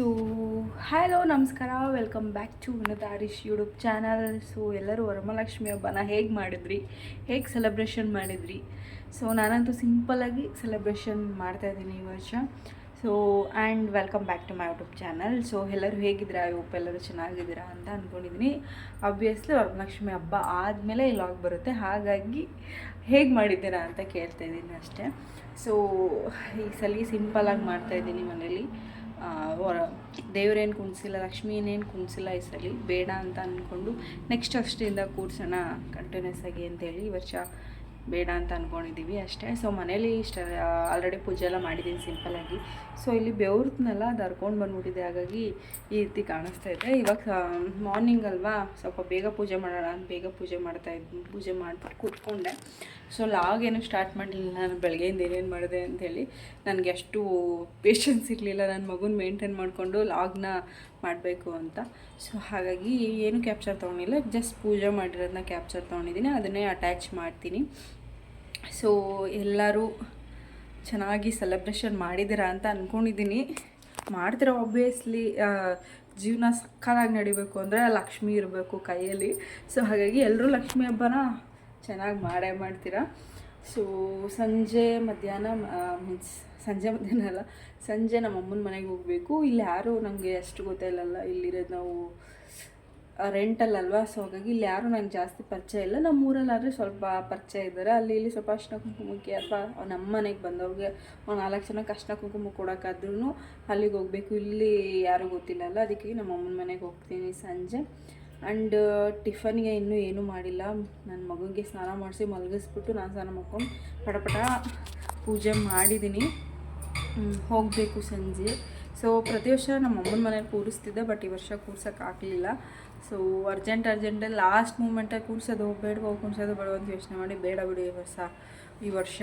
So, hello, ನಮಸ್ಕಾರ. Welcome back to Vinod Harish YouTube channel so ಎಲ್ಲರೂ ವರಮಹಾಲಕ್ಷ್ಮಿ ಹಬ್ಬನ ಹೇಗೆ ಮಾಡಿದ್ರಿ? ಹೇಗೆ ಸೆಲೆಬ್ರೇಷನ್ ಮಾಡಿದ್ರಿ? ಸೊ ನಾನಂತೂ ಸಿಂಪಲ್ಲಾಗಿ ಸೆಲೆಬ್ರೇಷನ್ ಮಾಡ್ತಾಯಿದ್ದೀನಿ ಈ ವರ್ಷ. So and welcome back to my YouTube channel so ಎಲ್ಲರೂ ಹೇಗಿದ್ದೀರಾ? ಹೋಪ್ ಎಲ್ಲರೂ ಚೆನ್ನಾಗಿದ್ದೀರಾ ಅಂತ ಅಂದ್ಕೊಂಡಿದ್ದೀನಿ ಅಬ್ವಿಯಸ್ಲಿ ವರಮಹಾಲಕ್ಷ್ಮಿ ಹಬ್ಬ ಆದಮೇಲೆ ಲಾಗ್ ಬರುತ್ತೆ. ಹಾಗಾಗಿ ಹೇಗೆ ಮಾಡಿದ್ದೀರಾ ಅಂತ ಕೇಳ್ತಾ ಇದ್ದೀನಿ ಅಷ್ಟೇ. ಸೊ ಈ ಸಲ ಸಿಂಪಲಾಗಿ ಮಾಡ್ತಾಯಿದ್ದೀನಿ ಮನೇಲಿ. ದೇವ್ರೇನು ಕುಣಿಸಿಲ್ಲ, ಲಕ್ಷ್ಮೀನೇನು ಕುಣಿಸಿಲ್ಲ ಈ ಸಲ, ಬೇಡ ಅಂತ ಅಂದ್ಕೊಂಡು ನೆಕ್ಸ್ಟ್ ಅಷ್ಟಿಂದ ಕೂಡ್ಸೋಣ ಕಂಟಿನ್ಯೂಸ್ ಆಗಿ ಅಂತೇಳಿ ಈ ವರ್ಷ ಬೇಡ ಅಂತ ಅಂದ್ಕೊಂಡಿದ್ದೀವಿ ಅಷ್ಟೇ. ಸೊ ಮನೇಲಿ ಇಷ್ಟ ಆಲ್ರೆಡಿ ಪೂಜೆ ಎಲ್ಲ ಮಾಡಿದ್ದೀನಿ ಸಿಂಪಲ್ಲಾಗಿ ಸೊ ಇಲ್ಲಿ ಬೆವ್ರತ್ನೆಲ್ಲ ಅದು ಹರ್ಕೊಂಡು ಬಂದ್ಬಿಟ್ಟಿದೆ. ಹಾಗಾಗಿ ಈ ರೀತಿ ಕಾಣಿಸ್ತಾ ಇದೆ. ಇವಾಗ ಮಾರ್ನಿಂಗ್ ಅಲ್ವಾ, ಸ್ವಲ್ಪ ಬೇಗ ಪೂಜೆ ಮಾಡೋಣ ಅಂತ ಬೇಗ ಪೂಜೆ ಮಾಡ್ತಾ ಇದ್ವಿ ಪೂಜೆ ಮಾಡಿಬಿಟ್ಟು ಕೂತ್ಕೊಂಡೆ. ಸೊ ಲಾಗ್ ಏನು ಸ್ಟಾರ್ಟ್ ಮಾಡಲಿಲ್ಲ. ನಾನು ಬೆಳಗ್ಗೆಯಿಂದ ಏನೇನು ಮಾಡಿದೆ ಅಂಥೇಳಿ ನನಗೆ ಅಷ್ಟು ಪೇಷನ್ಸ್ ಇರಲಿಲ್ಲ. ನನ್ನ ಮಗುನ ಮೇಂಟೈನ್ ಮಾಡಿಕೊಂಡು ಲಾಗ್ನ ಮಾಡಬೇಕು ಅಂತ. ಸೊ ಹಾಗಾಗಿ ಏನು ಕ್ಯಾಪ್ಚರ್ ತೊಗೊಂಡಿಲ್ಲ ಜಸ್ಟ್ ಪೂಜೆ ಮಾಡಿರೋದನ್ನ ಕ್ಯಾಪ್ಚರ್ ತೊಗೊಂಡಿದ್ದೀನಿ, ಅದನ್ನೇ ಅಟ್ಯಾಚ್ ಮಾಡ್ತೀನಿ. ಸೊ ಎಲ್ಲರೂ ಚೆನ್ನಾಗಿ ಸೆಲೆಬ್ರೇಷನ್ ಮಾಡಿದ್ದೀರಾ ಅಂತ ಅಂದ್ಕೊಂಡಿದ್ದೀನಿ ಮಾಡ್ತೀರಾ ಆಬ್ವಿಯಸ್ಲಿ ಜೀವನ ಸಕ್ಕತ್ತಾಗಿ ನಡಿಬೇಕು ಅಂದರೆ ಲಕ್ಷ್ಮಿ ಇರಬೇಕು ಕೈಯಲ್ಲಿ. ಸೊ ಹಾಗಾಗಿ ಎಲ್ಲರೂ ಲಕ್ಷ್ಮಿ ಹಬ್ಬನ ಚೆನ್ನಾಗಿ ಮಾಡೇ ಮಾಡ್ತೀರಾ. ಸೊ ಸಂಜೆ ಮಧ್ಯಾಹ್ನ ಮೀನ್ಸ್ ಸಂಜೆ ಮಧ್ಯಾಹ್ನ ಸಂಜೆ ನಮ್ಮ ಅಮ್ಮನ ಮನೆಗೆ ಹೋಗಬೇಕು. ಇಲ್ಲಿ ಯಾರು ನನಗೆ ಅಷ್ಟು ಗೊತ್ತಿಲ್ಲಲ್ಲ ಇಲ್ಲಿರೋದು ನಾವು ರೆಂಟಲ್ಲಲ್ವಾ ಸೊ ಹಾಗಾಗಿ ಇಲ್ಲಿ ಯಾರು ನನಗೆ ಜಾಸ್ತಿ ಪರಿಚಯ ಇಲ್ಲ. ನಮ್ಮ ಊರಲ್ಲಾದರೆ ಸ್ವಲ್ಪ ಪರಿಚಯ ಇದ್ದಾರೆ. ಅಲ್ಲಿ ಇಲ್ಲಿ ಸ್ವಲ್ಪ ಅಷ್ಟ ಕುಂಕುಮಕ್ಕೆ ಅಥವಾ ನಮ್ಮ ಮನೆಗೆ ಬಂದವ್ರಿಗೆ ಅವ್ನು ನಾಲ್ಕು ಜನಕ್ಕೆ ಅರ್ಶಿನ ಕುಂಕುಮ ಕೊಡೋಕ್ಕಾದ್ರೂ ಅಲ್ಲಿಗೆ ಹೋಗಬೇಕು. ಇಲ್ಲಿ ಯಾರೂ ಗೊತ್ತಿಲ್ಲಲ್ಲ ಅದಕ್ಕೆ ನಮ್ಮ ಅಮ್ಮನ ಮನೆಗೆ ಹೋಗ್ತೀನಿ ಸಂಜೆ. ಆ್ಯಂಡ್ ಟಿಫನ್ಗೆ ಇನ್ನೂ ಏನೂ ಮಾಡಿಲ್ಲ. ನನ್ನ ಮಗುಗೆ ಸ್ನಾನ ಮಾಡಿಸಿ ಮಲಗಿಸ್ಬಿಟ್ಟು ನಾನು ಸ್ನಾನ ಮಾಡ್ಕೊಂಡು ಪಟಪಟ ಪೂಜೆ ಮಾಡಿದ್ದೀನಿ. ಹೋಗಬೇಕು ಸಂಜೆ. ಸೊ ಪ್ರತಿ ವರ್ಷ ನಮ್ಮ ಅಮ್ಮನ ಮನೇಲಿ ಕೂರಿಸ್ತಿದ್ದೆ ಬಟ್ ಈ ವರ್ಷ ಕೂರ್ಸೋಕ್ಕಾಗಲಿಲ್ಲ ಸೊ ಅರ್ಜೆಂಟ್ ಅರ್ಜೆಂಟಲ್ಲಿ ಲಾಸ್ಟ್ ಮೂಮೆಂಟಲ್ಲಿ ಕೂರ್ಸೋದು ಹೋಗಿ ಕೂರಿಸೋದು ಬೇಡ ಅಂತ ಯೋಚನೆ ಮಾಡಿ, ಬೇಡ ಬಿಡಿ ಈ ವರ್ಷ ಈ ವರ್ಷ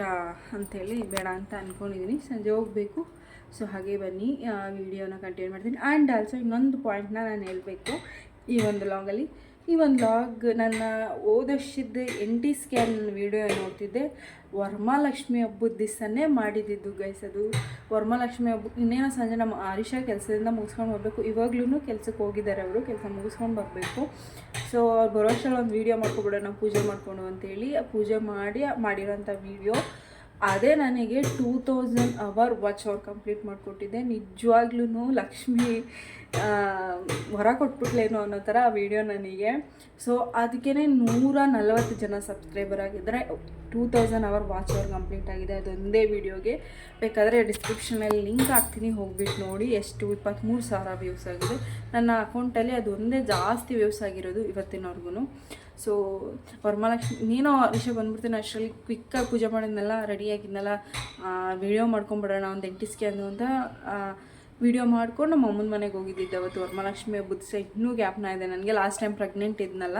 ಅಂಥೇಳಿ ಬೇಡ ಅಂತ ಅಂದ್ಕೊಂಡಿದ್ದೀನಿ ಸಂಜೆ ಹೋಗಬೇಕು. ಸೊ ಹಾಗೆ ಬನ್ನಿ. ವಿಡಿಯೋನ ಕಂಟಿನ್ಯೂ ಮಾಡ್ತೀನಿ. ಆ್ಯಂಡ್ ಆಲ್ಸೋ ಇನ್ನೊಂದು ಪಾಯಿಂಟ್ನ ನಾನು ಹೇಳಬೇಕು. ಈ ಒಂದು ಲಾಗಲ್ಲಿ ಈ ಒಂದು ಲಾಗ್ ನನ್ನ ವರ್ಷದ ಎನ್ ಟಿ ಸ್ಕ್ಯಾನ್ ವಿಡಿಯೋ ನೋಡ್ತಿದ್ದೆ. ವರಮಹಾಲಕ್ಷ್ಮಿ ಹಬ್ಬದ ದಿವಸನೇ ಮಾಡಿದ್ದಿದ್ದು ಗೈಸ್ ಅದು. ವರಮಹಾಲಕ್ಷ್ಮಿ ಹಬ್ಬ, ಇನ್ನೇನೋ ಸಂಜೆ ನಮ್ಮ ಆರಿಷ ಕೆಲಸದಿಂದ ಮುಗಿಸ್ಕೊಂಡು ಬರಬೇಕು. ಇವಾಗ್ಲೂ ಕೆಲಸಕ್ಕೆ ಹೋಗಿದ್ದಾರೆ ಅವರು, ಕೆಲಸ ಮುಗಿಸ್ಕೊಂಡು ಬರಬೇಕು. ಸೊ ಅವ್ರು ಬರೋಷ್ಟ್ರಲ್ಲಿ ಒಂದು ವೀಡಿಯೋ ಮಾಡ್ಕೊಬಿಡೋಣ, ಪೂಜೆ ಮಾಡಿಕೊಂಡು ಅಂತೇಳಿ. ಪೂಜೆ ಮಾಡಿ, ಮಾಡಿರೋಂಥ ವೀಡಿಯೋ ಅದೇ ನನಗೆ ಟೂ ತೌಸಂಡ್ ಅವರ್ ವಾಚ್ ಅವ್ರು ಕಂಪ್ಲೀಟ್ ಮಾಡಿಕೊಟ್ಟಿದ್ದೆ. ನಿಜವಾಗ್ಲೂ ಲಕ್ಷ್ಮಿ ಹೊರ ಕೊಟ್ಬಿಟ್ಲೇನೋ ಅನ್ನೋ ಥರ ಆ ವಿಡಿಯೋ ನನಗೆ. ಸೊ ಅದಕ್ಕೇ ನೂರ ನಲವತ್ತು ಜನ ಸಬ್ಸ್ಕ್ರೈಬರ್ ಆಗಿದ್ದರೆ two thousand hour watch hour complete ಆಗಿದೆ. ಅದೊಂದೇ ವಿಡಿಯೋಗೆ ಬೇಕಾದರೆ ಡಿಸ್ಕ್ರಿಪ್ಷನಲ್ಲಿ ಲಿಂಕ್ ಹಾಕ್ತೀನಿ ಹೋಗ್ಬಿಟ್ಟು ನೋಡಿ. ಎಷ್ಟು ಇಪ್ಪತ್ತ್ಮೂರು ಸಾವಿರ ವ್ಯೂಸ್ ಆಗಿದೆ. ನನ್ನ ಅಕೌಂಟಲ್ಲಿ ಅದೊಂದೇ ಜಾಸ್ತಿ ವ್ಯೂಸ್ ಆಗಿರೋದು ಇವತ್ತಿನವರೆಗೂ ಸೊ ವರಮಹಾಲಕ್ಷ್ಮಿ, ನೀನೋ ವಿಷಯ ಬಂದ್ಬಿಡ್ತೀನಿ. ಅಷ್ಟರಲ್ಲಿ ಕ್ವಿಕ್ಕಾಗಿ ಪೂಜೆ ಮಾಡಿದ್ನೆಲ್ಲ ರೆಡಿ ಆಗಿದ್ನೆಲ್ಲ ವಿಡಿಯೋ ಮಾಡ್ಕೊಂಬಿಡೋಣ ಒಂದು ಎಂಟಿಸ್ಕೆ ಅನ್ನು ಅಂತ ವಿಡಿಯೋ ಮಾಡ್ಕೊಂಡು ನಮ್ಮ ಅಮ್ಮನ ಮನೆಗೆ ಹೋಗಿದ್ದಿದ್ದೆ ಅವತ್ತು ವರಮಹಾಲಕ್ಷ್ಮಿ ದಿವಸ. ಇನ್ನೂ ಗ್ಯಾಪ್ನ ಇದೆ. ನನಗೆ ಲಾಸ್ಟ್ ಟೈಮ್ ಪ್ರೆಗ್ನೆಂಟ್ ಇದ್ನಲ್ಲ.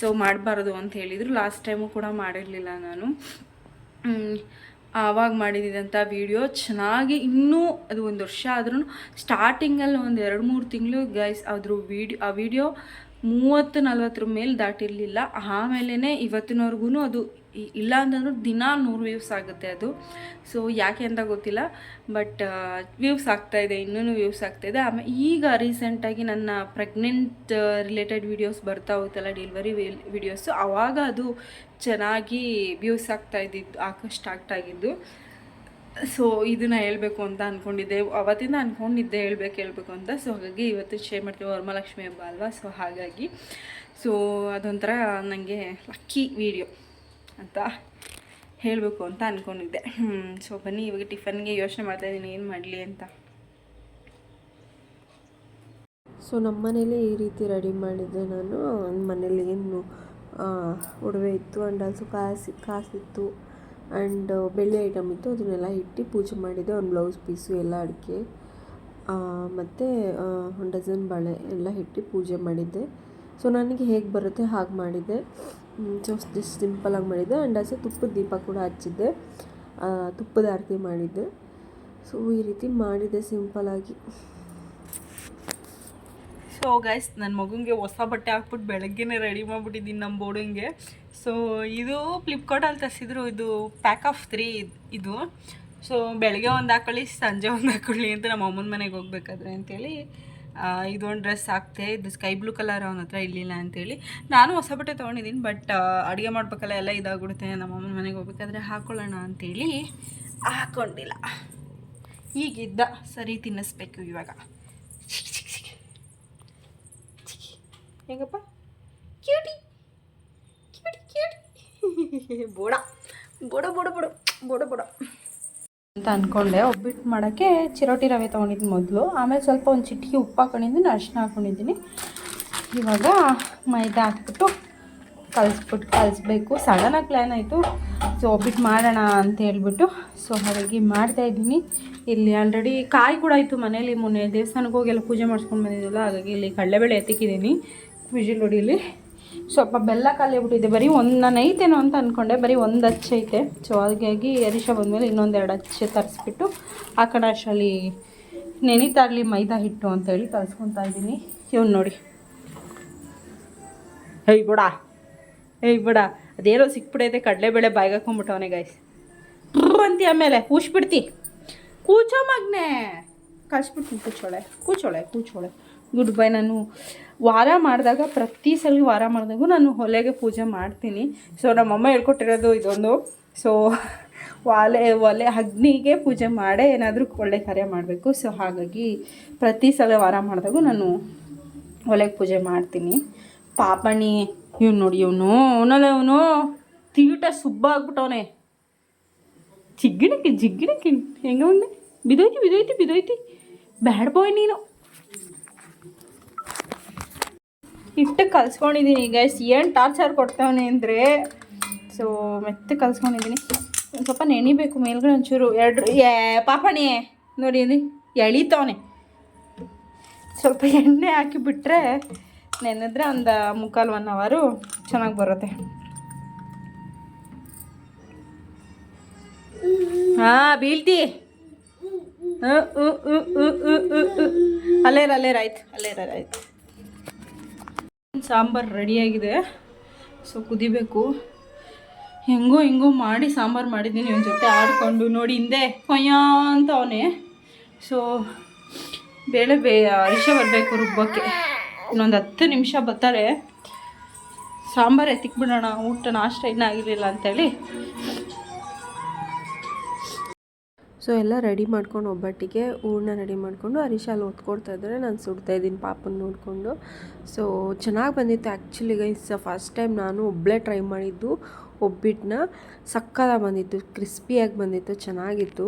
ಸೊ ಮಾಡಬಾರ್ದು ಅಂತ ಹೇಳಿದರು. ಲಾಸ್ಟ್ ಟೈಮು ಕೂಡ ಮಾಡಿರಲಿಲ್ಲ ನಾನು. ಆವಾಗ ಮಾಡಿದಂಥ ವಿಡಿಯೋ ಚೆನ್ನಾಗಿ ಇನ್ನೂ ಅದು ಒಂದು ವರ್ಷ ಆದ್ರೂ ಸ್ಟಾರ್ಟಿಂಗಲ್ಲಿ ಒಂದು ಎರಡು ಮೂರು ತಿಂಗಳು ಗೈಸ್ ಅದ್ರ ವಿಡಿಯೋ ಆ ವಿಡಿಯೋ ಮೂವತ್ತು ನಲ್ವತ್ತರ ಮೇಲೆ ದಾಟಿರಲಿಲ್ಲ. ಆಮೇಲೆ ಇವತ್ತಿನವರೆಗೂ ಅದು ಇಲ್ಲ ಅಂತಂದ್ರೂ ದಿನ ನೂರು ವ್ಯೂವ್ಸ್ ಆಗುತ್ತೆ ಅದು. ಸೊ ಯಾಕೆ ಅಂತ ಗೊತ್ತಿಲ್ಲ. ಬಟ್ ವ್ಯೂವ್ಸ್ ಆಗ್ತಾ ಇದೆ ಇನ್ನೂ ವ್ಯೂವ್ಸ್ ಆಗ್ತಾ ಇದೆ. ಆಮೇಲೆ ಈಗ ರೀಸೆಂಟಾಗಿ ನನ್ನ ಪ್ರೆಗ್ನೆಂಟ್ ರಿಲೇಟೆಡ್ ವೀಡಿಯೋಸ್ ಬರ್ತಾ ಹೋಗ್ತಲ್ಲ ಡೆಲಿವರಿ ವೀಡಿಯೋಸು ಆವಾಗ ಅದು ಚೆನ್ನಾಗಿ ವ್ಯೂಸ್ ಆಗ್ತಾ ಇದ್ದಿದ್ದು ಹಾಕೋ ಸ್ಟಾರ್ಟ್ ಆಗಿದ್ದು ಸೊ ಇದನ್ನ ಹೇಳಬೇಕು ಅಂತ ಅಂದ್ಕೊಂಡಿದ್ದೆ ಅವತ್ತಿಂದ ಅಂದ್ಕೊಂಡಿದ್ದೆ ಹೇಳ್ಬೇಕು ಹೇಳ್ಬೇಕು ಅಂತ. ಸೊ ಹಾಗಾಗಿ ಇವತ್ತು ಶೇರ್ ಮಾಡ್ತೀವಿ ವರಮಹಾಲಕ್ಷ್ಮಿ ಹಬ್ಬ ಅಲ್ವಾ? ಸೊ ಹಾಗಾಗಿ. ಸೊ ಅದೊಂಥರ ನನಗೆ ಲಕ್ಕಿ ವಿಡಿಯೋ ಅಂತ ಹೇಳಬೇಕು ಅಂತ ಅಂದ್ಕೊಂಡಿದ್ದೆ ಸೊ ಬನ್ನಿ, ಇವಾಗ ಟಿಫನ್ಗೆ ಯೋಚನೆ ಮಾಡ್ತಾಯಿದ್ದೀನಿ ಏನು ಮಾಡಲಿ ಅಂತ. ಸೊ ನಮ್ಮ ಮನೇಲಿ ಈ ರೀತಿ ರೆಡಿ ಮಾಡಿದ್ದೆ ನಾನು. ಮನೇಲಿ ಏನು ಒಡವೆ ಇತ್ತು ಆ್ಯಂಡ್ ಆಲ್ಸೋ ಕಾಸು, ಕಾಸಿತ್ತು. ಆ್ಯಂಡ್ ಬೆಳ್ಳಿ ಐಟಮ್ ಇತ್ತು. ಅದನ್ನೆಲ್ಲ ಇಟ್ಟು ಪೂಜೆ ಮಾಡಿದ್ದೆ ಒಂದು ಬ್ಲೌಸ್ ಪೀಸು ಎಲ್ಲ, ಅಡಿಕೆ ಮತ್ತು ಒಂದು ಡಜನ್ ಬಳೆ ಎಲ್ಲ ಇಟ್ಟು ಪೂಜೆ ಮಾಡಿದ್ದೆ. ಸೊ ನನಗೆ ಹೇಗೆ ಬರುತ್ತೆ ಹಾಗೆ ಮಾಡಿದ್ದೆ. ಸೊ ಜಸ್ಟ್ ಸಿಂಪಲಾಗಿ ಮಾಡಿದ್ದೆ. ಆ್ಯಂಡ್ ಆಸೆ ತುಪ್ಪದ ದೀಪ ಕೂಡ ಹಚ್ಚಿದ್ದೆ. ತುಪ್ಪದ ಆರತಿ ಮಾಡಿದ್ದೆ. ಸೊ ಈ ರೀತಿ ಮಾಡಿದ್ದೆ ಸಿಂಪಲಾಗಿ ಸೊ ಗೈಸ್ ನನ್ನ ಮಗುಂಗೆ ಹೊಸ ಬಟ್ಟೆ ಹಾಕ್ಬಿಟ್ಟು ಬೆಳಗ್ಗೆನೇ ರೆಡಿ ಮಾಡಿಬಿಟ್ಟಿದ್ದೀನಿ ನಮ್ಮ ಬೋರ್ಡಿಂಗೆ ಸೊ ಇದು ಫ್ಲಿಪ್ಕಾರ್ಟಲ್ಲಿ ತರಿಸಿದ್ರು, ಇದು ಪ್ಯಾಕ್ ಆಫ್ ತ್ರೀ ಇದು. ಸೊ ಬೆಳಗ್ಗೆ ಒಂದು ಹಾಕೊಳ್ಳಿ, ಸಂಜೆ ಒಂದು ಹಾಕೊಳ್ಳಿ ಅಂತ ನಮ್ಮ ಅಮ್ಮನ ಮನೆಗೆ ಹೋಗ್ಬೇಕಾದ್ರೆ ಅಂತೇಳಿ ಇದೊಂದು ಡ್ರೆಸ್ ಹಾಕ್ತೆ. ಇದು ಸ್ಕೈ ಬ್ಲೂ ಕಲರ್ ಅವನ ಹತ್ರ ಇರಲಿಲ್ಲ ಅಂತೇಳಿ. ನಾನು ಹೊಸ ಬಟ್ಟೆ ತೊಗೊಂಡಿದ್ದೀನಿ ಬಟ್ ಅಡುಗೆ ಮಾಡ್ಬೇಕಲ್ಲ, ಎಲ್ಲ ಇದಾಗ್ಬಿಡುತ್ತೆ. ನಮ್ಮ ಅಮ್ಮನ ಮನೆಗೆ ಹೋಗ್ಬೇಕಾದ್ರೆ ಹಾಕೊಳ್ಳೋಣ ಅಂತೇಳಿ ಹಾಕ್ಕೊಂಡಿಲ್ಲ ಈಗಿದ್ದ ಸರಿ ತಿನ್ನಿಸ್ಬೇಕು ಇವಾಗ. ಹೆಂಗಪ್ಪ ಕ್ಯೂಟಿ ಕ್ಯೂಟಿ ಕ್ಯೂಟಿ ಬೋಡ ಬೋಡ ಬೋಡ ಬೋಡ ಬೋಡ ಬೋಡ ಅಂತ ಅಂದ್ಕೊಂಡೆ ಒಬ್ಬಿಟ್ಟು ಮಾಡೋಕ್ಕೆ ಚಿರೋಟಿ ರವೆ ತೊಗೊಂಡಿದ್ದು ಮೊದಲು. ಆಮೇಲೆ ಸ್ವಲ್ಪ ಒಂದು ಚಿಟಿಕೆ ಉಪ್ಪು ಹಾಕೊಂಡಿದ್ದೀನಿ ಅರಿಶಿನ ಹಾಕೊಂಡಿದ್ದೀನಿ. ಇವಾಗ ಮೈದಾ ಹಾಕ್ಬಿಟ್ಟು ಕಲಿಸ್ಬಿಟ್ಟು ಕಲಿಸ್ಬೇಕು. ಸಡನ್ನಾಗಿ ಪ್ಲ್ಯಾನ್ ಆಯಿತು. ಸೊ ಒಬ್ಬಿಟ್ಟು ಮಾಡೋಣ ಅಂತ ಹೇಳ್ಬಿಟ್ಟು. ಸೊ ಹಾಗಾಗಿ ಮಾಡ್ತಾಯಿದ್ದೀನಿ ಇಲ್ಲಿ ಆಲ್ರೆಡಿ ಕಾಯಿ ಕೂಡ ಆಯಿತು ಮನೇಲಿ. ಮೊನ್ನೆ ದೇವಸ್ಥಾನಕ್ಕೆ ಹೋಗಿ ಎಲ್ಲ ಪೂಜೆ ಮಾಡಿಸ್ಕೊಂಡು ಬಂದಿದ್ದಲ್ಲ. ಹಾಗಾಗಿ ಇಲ್ಲಿ ಕಡಲೆಬೇಳೆ ಎತ್ತಿಕ್ಕಿದ್ದೀನಿ. ವಿಜಿಲ್ ಹೊಡೀಲಿ ಸ್ವಲ್ಪ ಬೆಲ್ಲ ಖಾಲಿ ಆಗ್ಬಿಟ್ಟಿದೆ. ಬರೀ ಒಂದು ನಾನು ಐತೇನೋ ಅಂತ ಅಂದ್ಕೊಂಡೆ ಬರೀ ಒಂದು ಅಚ್ಚ ಐತೆ. ಸೊ ಹಾಗಾಗಿ ಅರಿಶ ಬಂದಮೇಲೆ ಇನ್ನೊಂದು ಎರಡು ಹಚ್ಚೆ ತರಿಸ್ಬಿಟ್ಟು ಆ ಕಡೆ ಅಷ್ಟರಲ್ಲಿ ನೆನಿತಾಗಲಿ ಮೈದಾ ಹಿಟ್ಟು ಅಂತೇಳಿ ಕಲಿಸ್ಕೊತಾ ಇದ್ದೀನಿ. ಇವ್ನು ನೋಡಿ. ಹೇಯ್ ಬಿಡ. ಹೇಯ್ ಬಿಡ. ಅದೇನೋ ಸಿಕ್ಬಿಡೈತೆ ಕಡಲೆಬೇಳೆ ಬಾಯಿಗೆ ಹಾಕೊಂಡ್ಬಿಟ್ಟವನೆ ಗಾಯ್ಸ್ ಅಂತಿ ಆಮೇಲೆ. ಕೂಚ್ಬಿಡ್ತಿ ಕೂಚೋ ಮಗ್ನೆ. ಕಳಿಸ್ಬಿಡ್ತೀನಿ, ಕೂಚೋಳೆ. ಕೂಚೋಳೆ ಕೂಚೋಳೆ. Good bye. ನಾನು ವಾರ ಮಾಡಿದಾಗ, ಪ್ರತಿ ಸಲ ವಾರ ಮಾಡಿದಾಗೂ ನಾನು ಹೊಲೆಗೆ ಪೂಜೆ ಮಾಡ್ತೀನಿ. ಸೊ ನಮ್ಮಮ್ಮ ಹೇಳ್ಕೊಟ್ಟಿರೋದು ಇದೊಂದು. ಸೊ ಒಲೆ ಒಲೆ ಅಗ್ನಿಗೆ ಪೂಜೆ ಮಾಡೇ ಏನಾದರೂ ಒಳ್ಳೆ ಕಾರ್ಯ ಮಾಡಬೇಕು. ಸೊ ಹಾಗಾಗಿ ಪ್ರತಿ ಸಲ ವಾರ ಮಾಡಿದಾಗೂ ನಾನು ಒಲೆಗೆ ಪೂಜೆ ಮಾಡ್ತೀನಿ. ಪಾಪಣಿ, ಇವ್ನು ನೋಡಿ ಇವನು. ಅವನಲ್ಲ ಇವನು ತೀಟ ಸುಬ್ಬ ಆಗ್ಬಿಟ್ಟವನೆ ಚಿಗ್ಗಿಣಕ್ಕೆ, ಜಿಗ್ಗಿಣಕ್ಕೆ. ಹೆಂಗ ಅವನೇ ಬಿದೋಯ್ತಿ ಬಿದೋಯ್ತಿ ಬಿದೋಯ್ತಿ. ಬ್ಯಾಡ್ ಬಾಯ್ ನೀನು. ಇಟ್ಟು ಕಲ್ಸ್ಕೊಂಡಿದ್ದೀನಿ ಗೈಸ್ ಏನು ಟಾರ್ಚರ್ ಕೊಡ್ತಾವನೆ ಅಂದರೆ ಸೊ ಮೆತ್ತ ಕಲ್ಸ್ಕೊಂಡಿದ್ದೀನಿ. ಒಂದು ಸ್ವಲ್ಪ ನೆನಿಬೇಕು ಮೇಲ್ಗಡೆ ಒಂಚೂರು. ಎರಡು, ಏ, ಪಾಪಣಿ, ನೋಡಿ ಅಂದ್ರೆ ಎಳಿತಾವನೆ. ಸ್ವಲ್ಪ ಎಣ್ಣೆ ಹಾಕಿಬಿಟ್ರೆ ನೆನೆದ್ರೆ ಒಂದು ಮುಕ್ಕಾಲು ಒನ್ ಅವರು ಚೆನ್ನಾಗಿ ಬರುತ್ತೆ. ಹಾಂ, ಬೀಳ್ತಿ. ಅಲ್ಲೇರ ಅಲ್ಲೇರ ಆಯ್ತು. ಅಲ್ಲೇರ ಆಯ್ತು. ಸಾಂಬಾರು ರೆಡಿಯಾಗಿದೆ. ಸೊ ಕುದಿಬೇಕು. ಹೆಂಗೋ ಹೆಂಗೋ ಮಾಡಿ ಸಾಂಬಾರು ಮಾಡಿದ್ದೀನಿ ಒಂದು ಜೊತೆ ಆಡಿಕೊಂಡು. ನೋಡಿ, ಹಿಂದೆ ಕೊಯ್ಯ ಅಂತ ಅವನೇ. ಸೊ ಬೇಳೆ ಬೇ ಅರಿಶ ಬರಬೇಕು ರುಬ್ಬಕ್ಕೆ ಇನ್ನೊಂದು ಹತ್ತು ನಿಮಿಷ ಬರ್ತಾರೆ. ಸಾಂಬಾರು ಎತ್ತಿಕ್ಬಿಡೋಣ ಊಟ ನಾಷ್ಟ ಇನ್ನೂ ಆಗಿರಲಿಲ್ಲ ಅಂತೇಳಿ. ಸೊ ಎಲ್ಲ ರೆಡಿ ಮಾಡ್ಕೊಂಡು ಒಬ್ಬಟ್ಟಿಗೆ ಹೂರ್ಣ ರೆಡಿ ಮಾಡಿಕೊಂಡು ಹರೀಶ ಅಲ್ಲಿ ಓದ್ಕೊಡ್ತಾ ಇದ್ದಾರೆ. ನಾನು ಸುಡ್ತಾ ಇದ್ದೀನಿ ಪಾಪನ ನೋಡಿಕೊಂಡು. ಸೊ ಚೆನ್ನಾಗಿ ಬಂದಿತ್ತು ಆ್ಯಕ್ಚುಲಿ ಗೈಸ್ ಫಸ್ಟ್ ಟೈಮ್ ನಾನು ಒಬ್ಬಳೇ ಟ್ರೈ ಮಾಡಿದ್ದು ಒಬ್ಬಿಟ್ಟನ್ನ ಸಕ್ಕತ್ತಾಗಿ ಬಂದಿತ್ತು ಕ್ರಿಸ್ಪಿಯಾಗಿ ಬಂದಿತ್ತು, ಚೆನ್ನಾಗಿತ್ತು.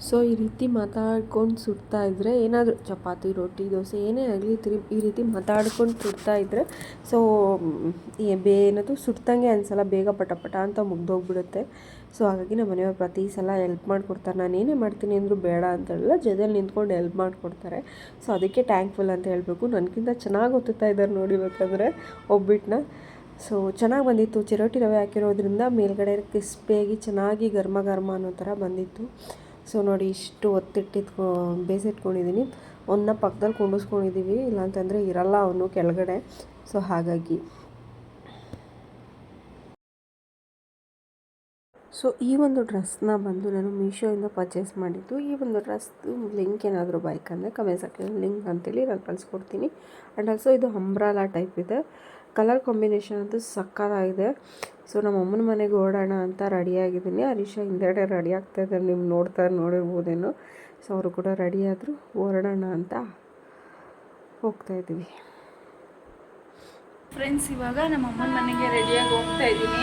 ಸೊ, ಈ ರೀತಿ ಮಾತಾಡ್ಕೊಂಡು ಸುಡ್ತಾ ಇದ್ದರೆ ಏನಾದರೂ ಚಪಾತಿ, ರೊಟ್ಟಿ, ದೋಸೆ, ಏನೇ ಆಗಲಿ, ತಿರು, ಈ ರೀತಿ ಮಾತಾಡ್ಕೊಂಡು ಸುಡ್ತಾ ಇದ್ದರೆ ಸೊ ಬೇ ಏನದು ಸುಡ್ತಂಗೆ ಅನ್ಸಲ್ಲ ಬೇಗ ಪಟ ಪಟ ಅಂತ ಮುಗ್ದೋಗ್ಬಿಡುತ್ತೆ. ಸೊ, ಹಾಗಾಗಿ ನಮ್ಮ ಮನೆಯವ್ರು ಪ್ರತಿ ಸಲ ಹೆಲ್ಪ್ ಮಾಡಿಕೊಡ್ತಾರೆ. ನಾನು ಏನೇ ಮಾಡ್ತೀನಿ ಅಂದರೂ ಬೇಡ ಅಂತ ಹೇಳಲ್ಲ ಜೊತೆಲಿ ನಿಂತ್ಕೊಂಡು ಹೆಲ್ಪ್ ಮಾಡಿಕೊಡ್ತಾರೆ. ಸೊ, ಅದಕ್ಕೆ ಥ್ಯಾಂಕ್ಫುಲ್ ಅಂತ ಹೇಳಬೇಕು. ನನಗಿಂತ ಚೆನ್ನಾಗಿ ಒತ್ತುತ್ತಾ ಇದ್ದಾರೆ ನೋಡಿ ಬೇಕಾದ್ರೆ ಒಬ್ಬಿಟ್ಟನ್ನ ಸೊ, ಚೆನ್ನಾಗಿ ಬಂದಿತ್ತು. ಚಿರೋಟಿ ರವೆ ಹಾಕಿರೋದ್ರಿಂದ ಮೇಲ್ಗಡೆ ಕ್ರಿಸ್ಪಿಯಾಗಿ ಚೆನ್ನಾಗಿ ಗರ್ಮ ಗರ್ಮ ಅನ್ನೋ ಥರ ಬಂದಿತ್ತು. ಸೊ ನೋಡಿ, ಇಷ್ಟು ಒತ್ತಿಟ್ಟಿಟ್ಕೊ ಬೇಯಿಸಿಟ್ಕೊಂಡಿದ್ದೀನಿ ಒಂದನ್ನ ಪಕ್ಕದಲ್ಲಿ ಕುಂಡಿಸ್ಕೊಂಡಿದ್ದೀವಿ ಇಲ್ಲಾಂತಂದರೆ ಇರಲ್ಲ ಅವನು ಕೆಳಗಡೆ. ಸೊ ಹಾಗಾಗಿ. ಸೊ ಈ ಒಂದು ಡ್ರೆಸ್ನ ಬಂದು ನಾನು ಮೀಶೋಯಿಂದ ಪರ್ಚೇಸ್ ಮಾಡಿದ್ದು. ಈ ಒಂದು ಡ್ರೆಸ್ ಲಿಂಕ್ ಏನಾದರೂ ಅಂದರೆ ಕಮೆಂಟ್ ಸೆಕ್ಷನ್ ಲಿಂಕ್ ಅಂತೇಳಿ ನಾನು ಕಳಿಸ್ಕೊಡ್ತೀನಿ. ಆ್ಯಂಡ್ ಆಲ್ಸೋ ಇದು ಅಂಬ್ರಾಲಾ ಟೈಪ್ ಇದೆ. ಕಲರ್ ಕಾಂಬಿನೇಷನ್ ಅಂತೂ ಸಕ್ಕತ್ತಾಗಿದೆ. ಸೊ ನಮ್ಮ ಅಮ್ಮನ ಮನೆಗೆ ಓಡೋಣ ಅಂತ ರೆಡಿಯಾಗಿದ್ದೀನಿ ಹರೀಶ ಹಿಂದೆಡೆ ರೆಡಿ ಆಗ್ತಾ ಇದ್ದಾರೆ. ನೀವು ನೋಡ್ತಾ ನೋಡಿರ್ಬೋದೇನೋ. ಸೊ ಅವರು ಕೂಡ ರೆಡಿ ಹೊರಡೋಣ ಓಡೋಣ ಅಂತ ಹೋಗ್ತಾ ಇದ್ದೀವಿ. ಫ್ರೆಂಡ್ಸ್ ಇವಾಗ ನಮ್ಮ ಅಮ್ಮನ ಮನೆಗೆ ರೆಡಿಯಾಗಿ ಹೋಗ್ತಾ ಇದ್ದೀನಿ.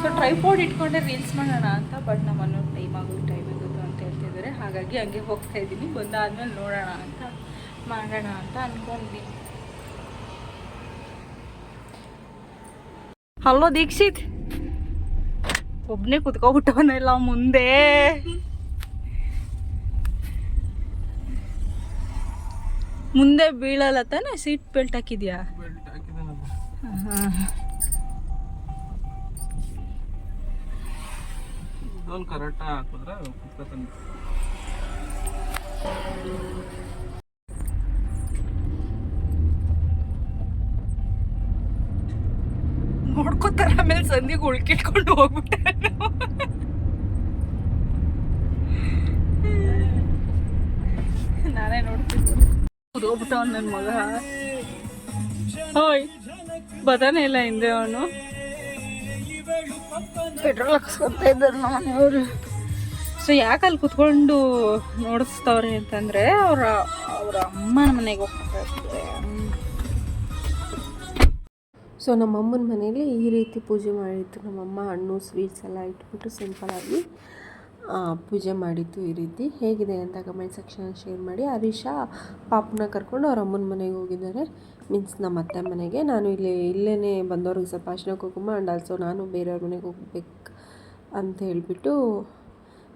ಸೊ ಟ್ರೈಪೋಡ್ ಇಟ್ಕೊಂಡೆ ರೀಲ್ಸ್ ಮಾಡೋಣ ಅಂತ ಬಟ್ ನಮ್ಮ ಮನೆಯವ್ರು ಟೈಮ್ ಆಗೋ ಟೈಮ್ ಆಗೋದು ಅಂತ ಹೇಳ್ತಿದ್ದಾರೆ ಹಾಗಾಗಿ ಹಂಗೆ ಹೋಗ್ತಾ ಇದ್ದೀನಿ. ಬಂದಾದ್ಮೇಲೆ ನೋಡೋಣ ಅಂತ, ಮಾಡೋಣ ಅಂತ ಅನ್ಕೊಂಡ್ವಿ. ಹಲೋ ದೀಕ್ಷಿತ್. ಒಬ್ಬನೇ ಕುತ್ಕೊಬಿಟ್ಟವನೆಲ್ಲ ಮುಂದೆ. ಮುಂದೆ ಬೀಳಲ್ಲ ತಾನೆ? Seat belt ಹಾಕಿದ್ಯಾ? ಕರೆಕ್ಟ್ ಹಾಕಿದ್ರೆ ಉಳ್ಕೋತಾರ ಆಮೇಲೆ ಸಂಧಿಗೆ ಉಳ್ಕಿಟ್ಕೊಂಡು ಹೋಗ್ಬಿಟ್ಟೆ ನಾನೇ ನೋಡ್ತಿದ್ದೆ. ಹೋಗ್ಬಿಟ್ಟವನ್ ನನ್ನ ಮಗ. ಹೋಯ್ ಬದಾನೇ ಇಲ್ಲ ಹಿಂದೆ ಅವನು. ಪೆಟ್ರೋಲ್ ಹಾಕ್ಸ್ಕೊತಾ ಇದ್ದಾರೆ ನಮ್ಮ ಸೊ ಯಾಕೆ ಅಲ್ಲಿ ಕುತ್ಕೊಂಡು ನೋಡಿಸ್ತವ್ರೆ ಅಂತಂದರೆ, ಅವರ ಅವರ ಅಮ್ಮನ ಮನೆಗೆ ಹೋಗ್ತಾರೆ ಸೊ ನಮ್ಮಮ್ಮನ ಮನೇಲಿ ಈ ರೀತಿ ಪೂಜೆ ಮಾಡಿತ್ತು. ನಮ್ಮಮ್ಮ ಹಣ್ಣು ಸ್ವೀಟ್ಸ್ ಎಲ್ಲ ಇಟ್ಬಿಟ್ಟು ಸಿಂಪಲಾಗಿ ಪೂಜೆ ಮಾಡಿತ್ತು ಈ ರೀತಿ. ಹೇಗಿದೆ ಅಂತ ಕಮೆಂಟ್ ಸೆಕ್ಷನ್ ಶೇರ್ ಮಾಡಿ. ಹರೀಶ ಪಾಪನ ಕರ್ಕೊಂಡು ಅವ್ರ ಅಮ್ಮನ ಮನೆಗೆ ಹೋಗಿದ್ದಾರೆ. ಮೀನ್ಸ್ ನಮ್ಮ ಅತ್ತೆ ಮನೆಗೆ. ನಾನು ಇಲ್ಲಿ ಇಲ್ಲೇ ಬಂದವ್ರಿಗೆ ಸ್ವಲ್ಪ ಅರ್ಶಿನ ಕುಂಕುಮ ಆ್ಯಂಡ್ ಆಲ್ಸೋ ನಾನು ಬೇರೆಯವ್ರ ಮನೆಗೆ ಹೋಗ್ಬೇಕು ಅಂತ ಹೇಳಿಬಿಟ್ಟು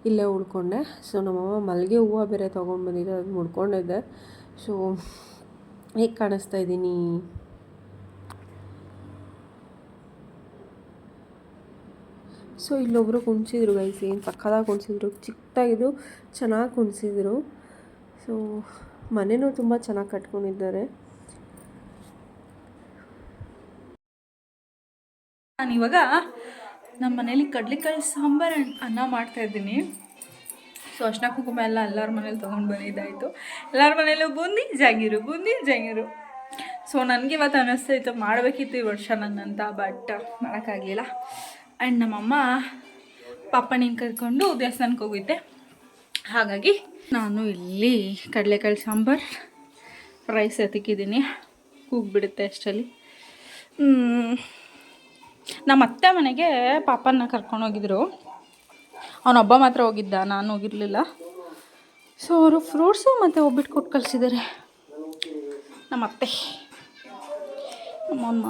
ಇಲ್ಲೇ ಉಳ್ಕೊಂಡೆ. ಸೊ ನಮ್ಮಮ್ಮ ಮಲ್ಲಿಗೆ ಹೂವು ಬೇರೆ ತೊಗೊಂಡು ಬಂದಿದ್ದೆ ಅದು ಮುಡ್ಕೊಂಡಿದ್ದೆ. ಸೊ ಹೇಗೆ ಕಾಣಿಸ್ತಾ ಇದ್ದೀನಿ ಸೊ ಇಲ್ಲೊಬ್ಬರು ಕುಣಿಸಿದ್ರು ಗೈಸ್ ಏನು ಸಕ್ಕದಾಗಿ ಕುಣಿಸಿದ್ರು ಚಿಕ್ಕದಾಗಿದ್ದು ಚೆನ್ನಾಗಿ ಕುಣಿಸಿದ್ರು. ಸೊ ಮನೆಯೂ ತುಂಬ ಚೆನ್ನಾಗಿ ಕಟ್ಕೊಂಡಿದ್ದಾರೆ. ನಾನು ಇವಾಗ ನಮ್ಮ ಮನೇಲಿ ಕಡ್ಲಿಕಾಯಿ ಸಾಂಬಾರು ಅನ್ನ ಮಾಡ್ತಾ ಇದ್ದೀನಿ. ಸೊ ಅರ್ಶಿನ ಕುಂಕುಮ ಎಲ್ಲ ಎಲ್ಲರ ಮನೇಲಿ ತೊಗೊಂಡು ಬಂದಿದ್ದಾಯಿತು ಎಲ್ಲರ ಮನೇಲೂ ಬೂಂದಿ, ಜಾಗಿರು ಬೂಂದಿ, ಜಾಗಿರು. ಸೊ ನನಗೆ ಇವತ್ತು ಅನ್ನಿಸ್ತಾಯಿತ್ತು ಮಾಡಬೇಕಿತ್ತು ಈ ವರ್ಷ ನನ್ನಂತ ಬಟ್ ಮಾಡೋಕ್ಕಾಗಲಿಲ್ಲ. ಆ್ಯಂಡ್ ನಮ್ಮಮ್ಮ ಪಾಪನಿನ ಕರ್ಕೊಂಡು ದೇವಸ್ಥಾನಕ್ಕೆ ಹೋಗಿದ್ದೆ. ಹಾಗಾಗಿ ನಾನು ಇಲ್ಲಿ ಕಡಲೆಕಾಳು ಸಾಂಬಾರು ರೈಸ್ ಎತ್ತಿಕ್ಕಿದ್ದೀನಿ. ಕೂಗ್ಬಿಡುತ್ತೆ ಅಷ್ಟರಲ್ಲಿ. ನಮ್ಮ ಅತ್ತೆ ಮನೆಗೆ ಪಾಪನ ಕರ್ಕೊಂಡೋಗಿದ್ರು ಅವನೊಬ್ಬ ಮಾತ್ರ ಹೋಗಿದ್ದ, ನಾನು ಹೋಗಿರಲಿಲ್ಲ. ಸೊ ಅವರು ಫ್ರೂಟ್ಸು ಮತ್ತು ಒಬ್ಬಿಟ್ಟು ಕೊಟ್ಟು ಕಳಿಸಿದ್ದಾರೆ. ನಮ್ಮ ಅತ್ತೆ ನಮ್ಮ